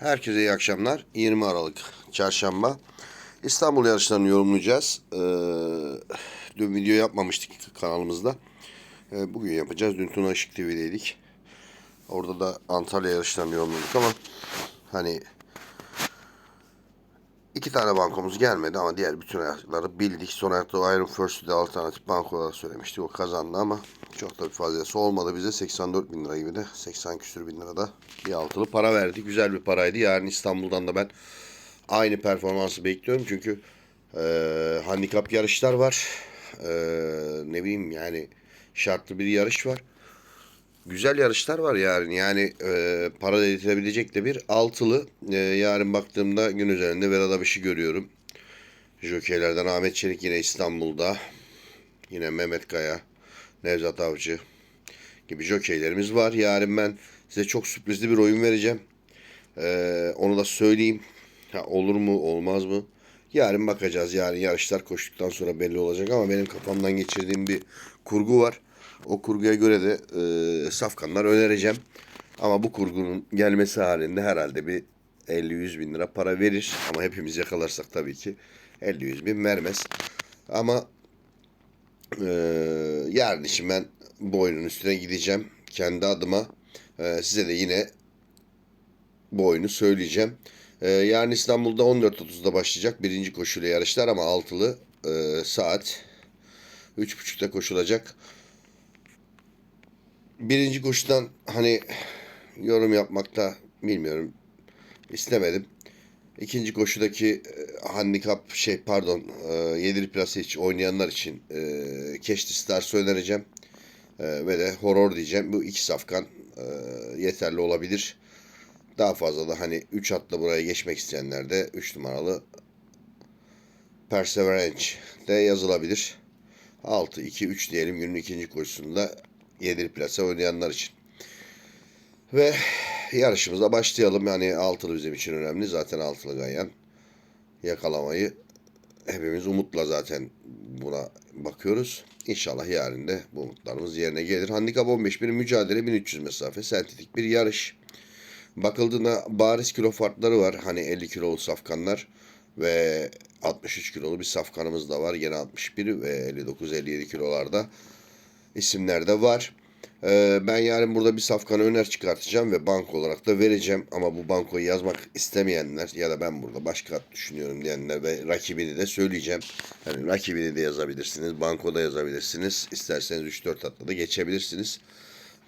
Herkese iyi akşamlar. 20 Aralık Çarşamba. İstanbul yarışlarını yorumlayacağız. Ee, dün video yapmamıştık kanalımızda. Ee, bugün yapacağız. Dün Tuna Işık TV'deydik. Orada da Antalya yarışlarını yorumladık ama hani iki tane bankomuz gelmedi ama diğer bütün ayakları bildik. Son ayakta Iron First'ü de alternatif banko olarak söylemiştik. O kazandı ama çok da bir fazlası olmadı bize. 84 bin lira gibi de 80 küsür bin lira da bir altılı para verdi. Güzel bir paraydı. Yarın İstanbul'dan da ben aynı performansı bekliyorum. Çünkü eee handikap yarışlar var. Eee, ne bileyim yani şartlı bir yarış var. Güzel yarışlar var yarın. Yani e, para da yetirebilecek de bir altılı. E, yarın baktığımda gün üzerinde Abiş'i görüyorum. Jokeylerden Ahmet Çelik yine İstanbul'da. Yine Mehmet Kaya, Nevzat Avcı gibi jokeylerimiz var. Yarın ben size çok sürprizli bir oyun vereceğim. E, onu da söyleyeyim. Ha, olur mu olmaz mı? Yarın bakacağız. Yarın yarışlar koştuktan sonra belli olacak ama benim kafamdan geçirdiğim bir kurgu var. O kurguya göre de e, safkanlar önereceğim. Ama bu kurgunun gelmesi halinde herhalde bir 50-100 bin lira para verir. Ama hepimiz yakalarsak tabii ki 50-100 bin vermez. Ama e, yarın için ben bu oyunun üstüne gideceğim. Kendi adıma. E, size de yine bu oyunu söyleyeceğim. E, yarın İstanbul'da 14.30'da başlayacak birinci koşuyla yarışlar ama altılı e, saat 3.30'da koşulacak birinci koşudan hani yorum yapmakta bilmiyorum istemedim. İkinci koşudaki e, handikap şey pardon e, yedili plase için oynayanlar için e, Keşti Stars'ı önereceğim. E, ve de horror diyeceğim. Bu iki safkan e, yeterli olabilir. Daha fazla da hani 3 atla buraya geçmek isteyenler de 3 numaralı Perseverance de yazılabilir. 6 2 3 diyelim günün ikinci koşusunda yedili plase oynayanlar için. Ve yarışımıza başlayalım. Yani altılı bizim için önemli. Zaten altılı ganyan yakalamayı hepimiz umutla zaten buna bakıyoruz. İnşallah yarın da bu umutlarımız yerine gelir. Handikap 15 bir mücadele 1300 mesafe. Sentetik bir yarış. Bakıldığında bariz kilo farkları var. Hani 50 kiloluk safkanlar ve 63 kilolu bir safkanımız da var. Yine 61 ve 59-57 kilolarda isimler de var. Ee, ben yarın burada bir safkanı öner çıkartacağım ve banko olarak da vereceğim. Ama bu bankoyu yazmak istemeyenler ya da ben burada başka düşünüyorum diyenler ve rakibini de söyleyeceğim. Hani rakibini de yazabilirsiniz, bankoda yazabilirsiniz. İsterseniz 3-4 atla da geçebilirsiniz.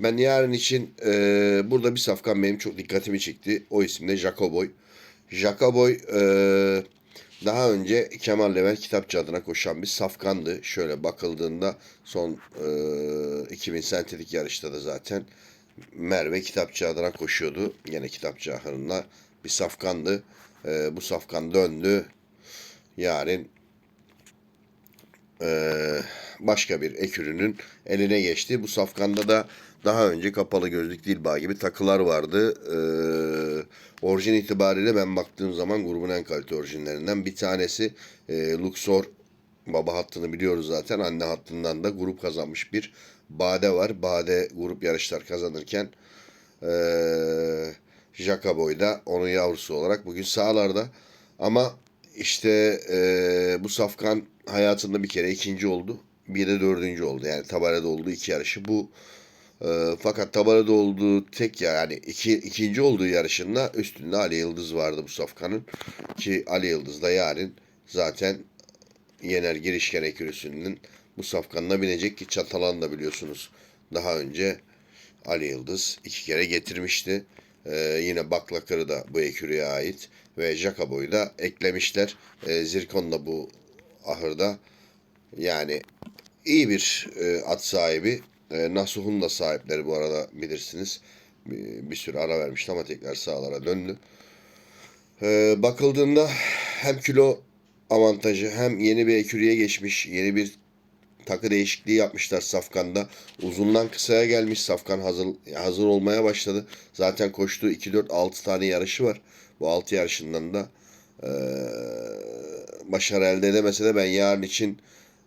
Ben yarın için e, burada bir safkan benim çok dikkatimi çekti. O isim de Jacoboy. Jacoboy e, daha önce Kemal Levent Kitapçı adına koşan bir safkandı. Şöyle bakıldığında son e, 2000 sentetik yarışta da zaten Merve Kitapçı adına koşuyordu. Yine Kitapçı ahırında bir safkandı. E, bu safkan döndü. Yarın e, başka bir ekürünün eline geçti. Bu safkanda da daha önce kapalı gözlük dilba gibi takılar vardı. Ee, orijin itibariyle ben baktığım zaman grubun en kalite orijinlerinden bir tanesi e, Luxor baba hattını biliyoruz zaten. Anne hattından da grup kazanmış bir Bade var. Bade grup yarışlar kazanırken e, Jacoboy da onun yavrusu olarak bugün sahalarda. Ama işte e, bu Safkan hayatında bir kere ikinci oldu. Bir de dördüncü oldu. Yani tabarada olduğu iki yarışı. Bu e, fakat tabarada olduğu tek ya yani iki, ikinci olduğu yarışında üstünde Ali Yıldız vardı bu Safkan'ın. Ki Ali Yıldız da yarın zaten Yener Girişken ekürüsünün bu Safkan'la binecek ki Çatalan da biliyorsunuz. Daha önce Ali Yıldız iki kere getirmişti. Ee, yine Baklakırı da bu ekürüye ait ve Jacobo'yu da eklemişler. Ee, Zirkon da bu ahırda yani iyi bir e, at sahibi. E, Nasuh'un da sahipleri bu arada bilirsiniz. Bir, bir süre ara vermişti ama tekrar sağlara döndü. E, bakıldığında hem kilo avantajı hem yeni bir ekürüye geçmiş, yeni bir takı değişikliği yapmışlar Safkan'da. Uzundan kısaya gelmiş Safkan hazır hazır olmaya başladı. Zaten koştuğu 2 4 6 tane yarışı var. Bu 6 yarışından da e, başarı elde edemese de ben yarın için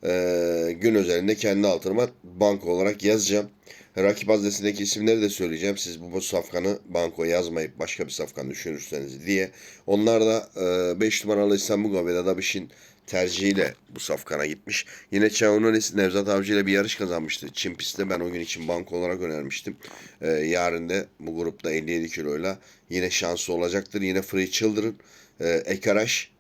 Ee, gün özelinde kendi altırıma banko olarak yazacağım. Rakip haznesindeki isimleri de söyleyeceğim. Siz bu, bu safkanı banko yazmayıp başka bir safkan düşünürseniz diye. Onlar da 5 numaralı İstanbul Gaveda Dabiş'in tercihiyle bu safkana gitmiş. Yine Çavunonis Nevzat Avcı ile bir yarış kazanmıştı. Çin pistte ben o gün için banko olarak önermiştim. Ee, yarın da bu grupta 57 kiloyla yine şansı olacaktır. Yine Free Children, e, Ekaraş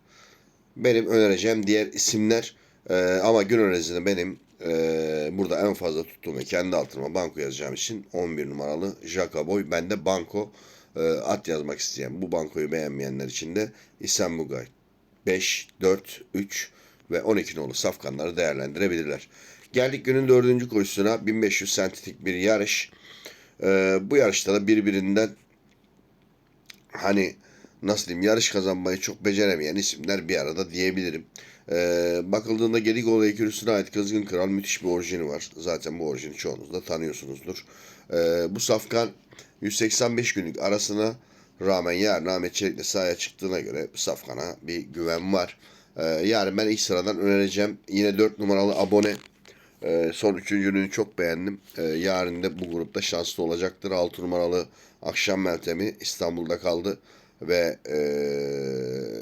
benim önereceğim diğer isimler. Ee, ama gün önerisinde benim e, burada en fazla tuttuğum ve kendi altıma banko yazacağım için 11 numaralı Jakaboy. Ben de banko e, at yazmak isteyen bu bankoyu beğenmeyenler için de İsem Bugay 5, 4, 3 ve 12 nolu safkanları değerlendirebilirler. Geldik günün dördüncü koşusuna 1500 sentetik bir yarış. Ee, bu yarışta da birbirinden hani nasıl diyeyim yarış kazanmayı çok beceremeyen isimler bir arada diyebilirim. Ee, bakıldığında Geligoğlu ekürüsüne ait Kızgın Kral müthiş bir orijini var. Zaten bu orijini çoğunuz da tanıyorsunuzdur. Ee, bu safkan 185 günlük arasına rağmen yarın Ahmet Çelik'le sahaya çıktığına göre safkana bir güven var. Ee, yarın ben ilk sıradan önereceğim. Yine 4 numaralı abone. Ee, son üçüncülüğünü çok beğendim. Ee, yarın da bu grupta şanslı olacaktır. 6 numaralı Akşam Meltem'i İstanbul'da kaldı ve ee,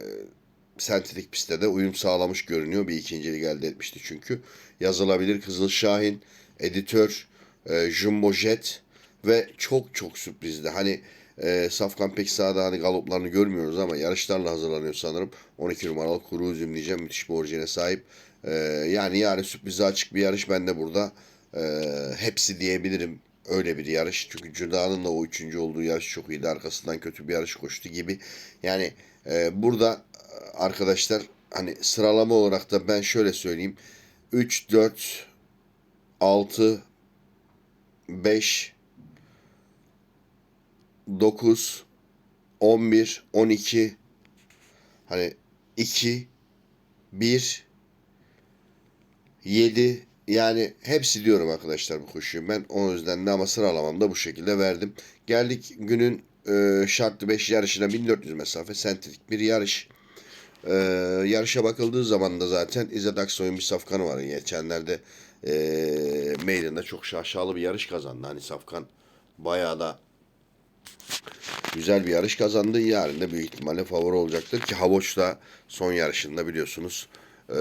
sentetik pistte de uyum sağlamış görünüyor. Bir ikincilik elde etmişti çünkü. Yazılabilir Kızıl Şahin, editör, e, Jumbo Jet ve çok çok sürprizdi. Hani e, Safkan pek sahada hani galoplarını görmüyoruz ama yarışlarla hazırlanıyor sanırım. 12 numaralı kuru üzüm diyeceğim. Müthiş bir orijine sahip. E, yani yarın sürprize açık bir yarış. Ben de burada e, hepsi diyebilirim. Öyle bir yarış. Çünkü Cüda'nın da o üçüncü olduğu yarış çok iyiydi. Arkasından kötü bir yarış koştu gibi. Yani e, burada arkadaşlar hani sıralama olarak da ben şöyle söyleyeyim. 3, 4, 6, 5, 9, 11, 12, hani 2, 1, 7 yani hepsi diyorum arkadaşlar bu koşuyu. Ben o yüzden de ama sıralamamda bu şekilde verdim. Geldik günün e, şartlı 5 yarışına 1400 mesafe sentetik bir yarış. E, yarışa bakıldığı zaman da zaten İzzet Aksoy'un bir safkanı var. Geçenlerde e, Meydan'da çok şaşalı bir yarış kazandı. Hani safkan bayağı da güzel bir yarış kazandı. Yarın da büyük ihtimalle favori olacaktır ki Havoç da son yarışında biliyorsunuz eee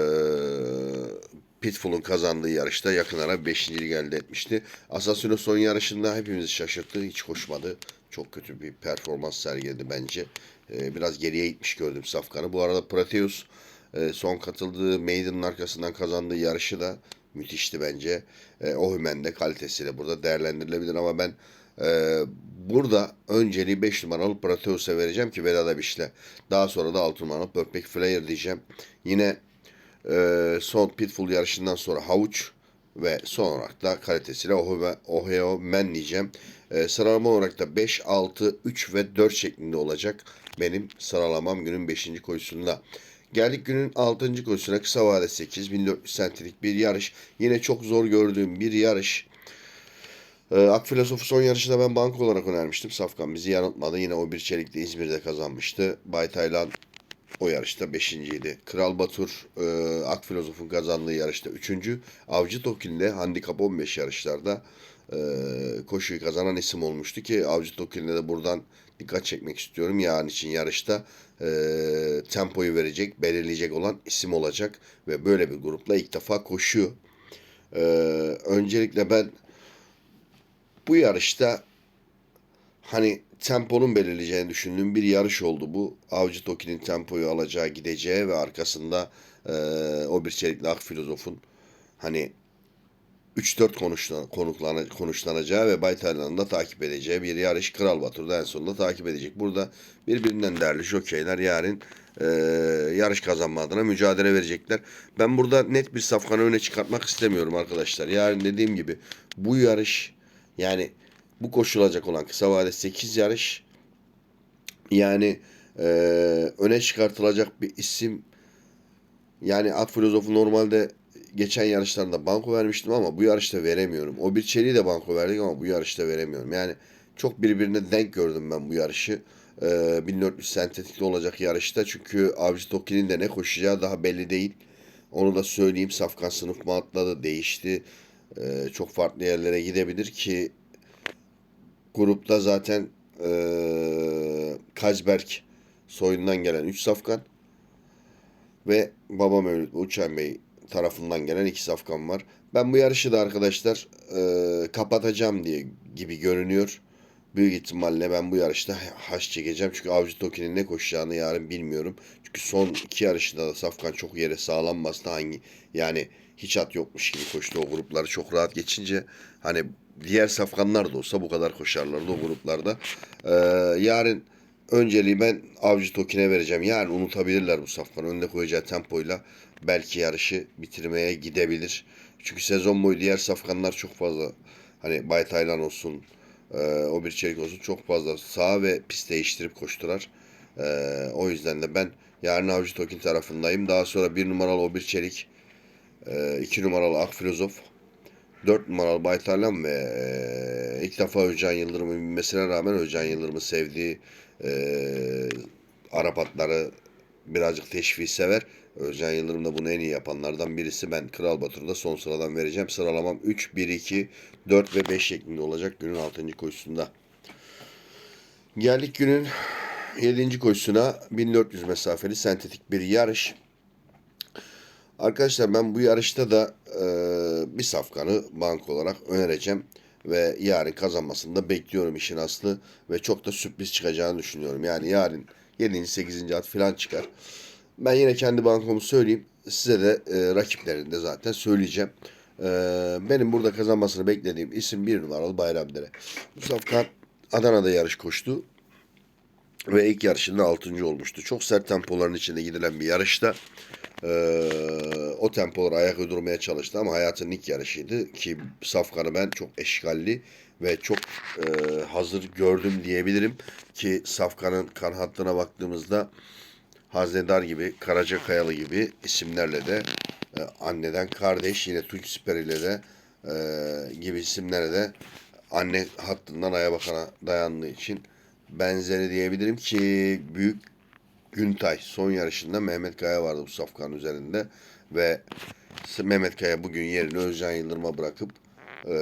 Pitbull'un kazandığı yarışta yakın ara 5. elde etmişti. Asasino son yarışında hepimizi şaşırttı. Hiç koşmadı. Çok kötü bir performans sergiledi bence. Eee, biraz geriye gitmiş gördüm Safkan'ı. Bu arada Proteus eee, son katıldığı Maiden'ın arkasından kazandığı yarışı da müthişti bence. E, Ohymen de kalitesiyle burada değerlendirilebilir ama ben e, burada önceliği 5 numaralı Proteus'a vereceğim ki Vedat Abiş'le. Daha sonra da 6 numaralı Perfect Flyer diyeceğim. Yine e, son Pitbull yarışından sonra Havuç ve son olarak da kalitesiyle Ohio, Man diyeceğim. E, sıralama olarak da 5, 6, 3 ve 4 şeklinde olacak benim sıralamam günün 5. koşusunda. Geldik günün 6. koşusuna kısa vade 8 1400 sentelik bir yarış. Yine çok zor gördüğüm bir yarış. Ee, Ak Filosofu son yarışında ben banko olarak önermiştim. Safkan bizi yanıltmadı. Yine o bir çelikte İzmir'de kazanmıştı. Bay Taylan o yarışta 5. idi. Kral Batur e, Ak Filozof'un kazandığı yarışta 3. Avcı Tokin'de handikap 15 yarışlarda e, koşuyu kazanan isim olmuştu ki Avcı Tokin'de de buradan dikkat çekmek istiyorum. Yarın için yarışta e, tempoyu verecek, belirleyecek olan isim olacak ve böyle bir grupla ilk defa koşuyor. E, öncelikle ben bu yarışta hani temponun belirleyeceğini düşündüğüm bir yarış oldu bu. Avcı Toki'nin tempoyu alacağı, gideceği ve arkasında e, o bir çelikli ak filozofun hani 3-4 konuşlan, konuklana, konuşlanacağı ve Bay Taylan'ın da takip edeceği bir yarış Kral Batur'da en sonunda takip edecek. Burada birbirinden değerli jokeyler yarın e, yarış kazanma adına mücadele verecekler. Ben burada net bir safkanı öne çıkartmak istemiyorum arkadaşlar. Yarın dediğim gibi bu yarış yani bu koşulacak olan kısa vade 8 yarış yani e, öne çıkartılacak bir isim yani At Filozof'u normalde geçen yarışlarında banko vermiştim ama bu yarışta veremiyorum. O bir çeliği de banko verdik ama bu yarışta veremiyorum. Yani çok birbirine denk gördüm ben bu yarışı. Ee, 1400 sentetikli olacak yarışta çünkü Avcı Toki'nin de ne koşacağı daha belli değil. Onu da söyleyeyim. Safkan sınıf mı atladı, değişti. Ee, çok farklı yerlere gidebilir ki grupta zaten ee, Kazberk soyundan gelen 3 safkan ve Baba Mevlüt Uçan Bey tarafından gelen 2 safkan var. Ben bu yarışı da arkadaşlar ee, kapatacağım diye gibi görünüyor. Büyük ihtimalle ben bu yarışta haş çekeceğim. Çünkü Avcı Toki'nin ne koşacağını yarın bilmiyorum. Çünkü son iki yarışında da Safkan çok yere sağlam bastı. Hangi yani hiç at yokmuş gibi koştu. O grupları çok rahat geçince hani diğer Safkanlar da olsa bu kadar koşarlardı o gruplarda. Ee, yarın önceliği ben Avcı Toki'ne vereceğim. Yani unutabilirler bu Safkan'ı. Önde koyacağı tempoyla belki yarışı bitirmeye gidebilir. Çünkü sezon boyu diğer Safkanlar çok fazla hani Bay Taylan olsun, ee, o bir çelik olsun çok fazla sağ ve pist değiştirip koşturar. Ee, o yüzden de ben yarın Avcı Tokin tarafındayım. Daha sonra bir numaralı o bir çelik, e, iki numaralı Ak Filozof, dört numaralı Baytarlan ve e, ilk defa Özcan Yıldırım'ın binmesine rağmen Özcan Yıldırım'ı sevdiği e, Arap atları birazcık teşvik sever. Özcan Yıldırım da bunu en iyi yapanlardan birisi. Ben Kral Batur'da son sıradan vereceğim. Sıralamam 3, 1, 2, 4 ve 5 şeklinde olacak günün 6. koşusunda. Geldik günün 7. koşusuna 1400 mesafeli sentetik bir yarış. Arkadaşlar ben bu yarışta da e, bir safkanı bank olarak önereceğim. Ve yarın kazanmasını da bekliyorum işin aslı. Ve çok da sürpriz çıkacağını düşünüyorum. Yani yarın 7. 8. at falan çıkar. Ben yine kendi bankomu söyleyeyim. Size de e, rakiplerini de zaten söyleyeceğim. E, benim burada kazanmasını beklediğim isim bir numaralı Bayramdere. Bu safkan Adana'da yarış koştu. Ve ilk yarışında 6. olmuştu. Çok sert tempoların içinde gidilen bir yarışta. Ee, o tempoları ayak uydurmaya çalıştı ama hayatının ilk yarışıydı ki Safkan'ı ben çok eşgalli ve çok e, hazır gördüm diyebilirim ki Safkan'ın kan hattına baktığımızda Haznedar gibi, Karacakayalı gibi isimlerle de e, anneden kardeş yine Tunç Siper ile de e, gibi isimlerle de anne hattından aya bakana dayandığı için benzeri diyebilirim ki büyük Güntay son yarışında Mehmet Kaya vardı bu safkanın üzerinde ve Mehmet Kaya bugün yerini Özcan Yıldırım'a bırakıp e,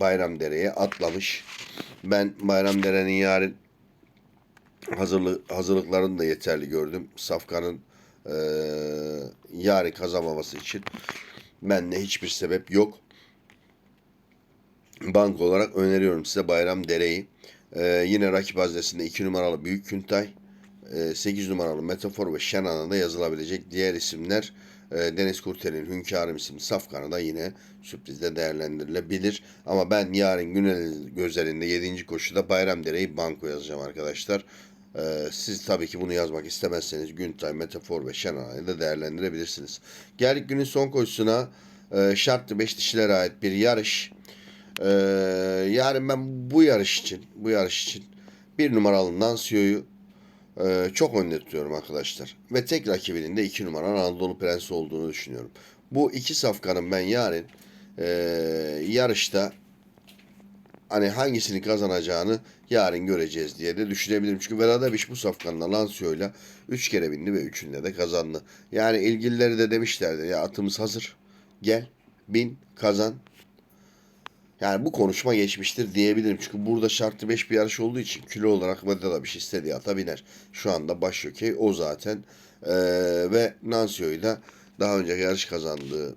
Bayramdere'ye atlamış. Ben Bayramdere'nin yarın hazırlık, hazırlıklarını da yeterli gördüm. Safkan'ın e, yarın kazanmaması için bende hiçbir sebep yok. Bank olarak öneriyorum size Bayram Dere'yi. E, yine rakip haznesinde 2 numaralı Büyük Küntay, 8 numaralı Metafor ve Şenan'a yazılabilecek diğer isimler e, Deniz Kurtel'in Hünkârım isimli Safkan'ı da yine sürprizde değerlendirilebilir. Ama ben yarın Günel Gözlerinde 7. koşuda Bayramdere'yi banko yazacağım arkadaşlar. E, siz tabii ki bunu yazmak istemezseniz Güntay, Metafor ve Şenan'ı da değerlendirebilirsiniz. Geldik günün son koşusuna. E, şartlı 5 dişilere ait bir yarış. E, yarın ben bu yarış için, bu yarış için bir numaralı Nansio'yu ee, çok önde tutuyorum arkadaşlar. Ve tek rakibinin de 2 numara Anadolu Prensi olduğunu düşünüyorum. Bu iki safkanın ben yarın e, yarışta hani hangisini kazanacağını yarın göreceğiz diye de düşünebilirim. Çünkü Veradabiş bu safkanla Lansio'yla 3 kere bindi ve 3'ünde de kazandı. Yani ilgilileri de demişlerdi ya atımız hazır. Gel, bin, kazan. Yani bu konuşma geçmiştir diyebilirim. Çünkü burada şartlı 5 bir yarış olduğu için kilo olarak şey istediği ata biner. Şu anda baş jokey o zaten. Ee, ve Nansio'yu da daha önce yarış kazandığı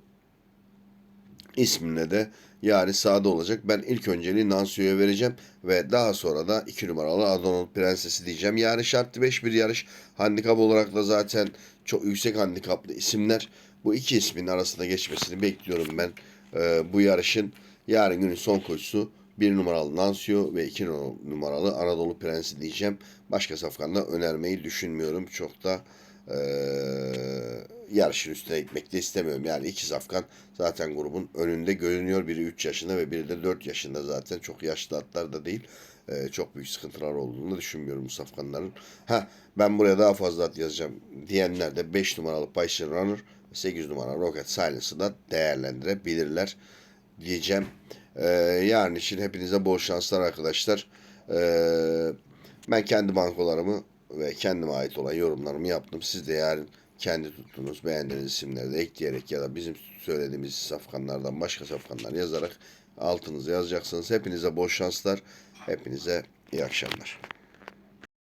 ismine de yani sağda olacak. Ben ilk önceliği Nansio'ya vereceğim ve daha sonra da 2 numaralı Adonal Prensesi diyeceğim. Yani şartlı 5 bir yarış. Handikap olarak da zaten çok yüksek handikaplı isimler. Bu iki ismin arasında geçmesini bekliyorum ben ee, bu yarışın. Yarın günün son koşusu bir numaralı Nansio ve iki numaralı Anadolu Prensi diyeceğim. Başka safkanda önermeyi düşünmüyorum. Çok da e, yarışın üstüne gitmek de istemiyorum. Yani iki safkan zaten grubun önünde görünüyor. Biri 3 yaşında ve biri de 4 yaşında zaten. Çok yaşlı atlar da değil. E, çok büyük sıkıntılar olduğunu düşünmüyorum bu safkanların. Ha ben buraya daha fazla at yazacağım diyenler de 5 numaralı Payşin Runner 8 numaralı Rocket Silence'ı da değerlendirebilirler diyeceğim. Ee, yarın için hepinize bol şanslar arkadaşlar. Ee, ben kendi bankolarımı ve kendime ait olan yorumlarımı yaptım. Siz de yarın kendi tuttuğunuz beğendiğiniz isimleri de ekleyerek ya da bizim söylediğimiz safkanlardan başka safkanlar yazarak altınıza yazacaksınız. Hepinize bol şanslar. Hepinize iyi akşamlar.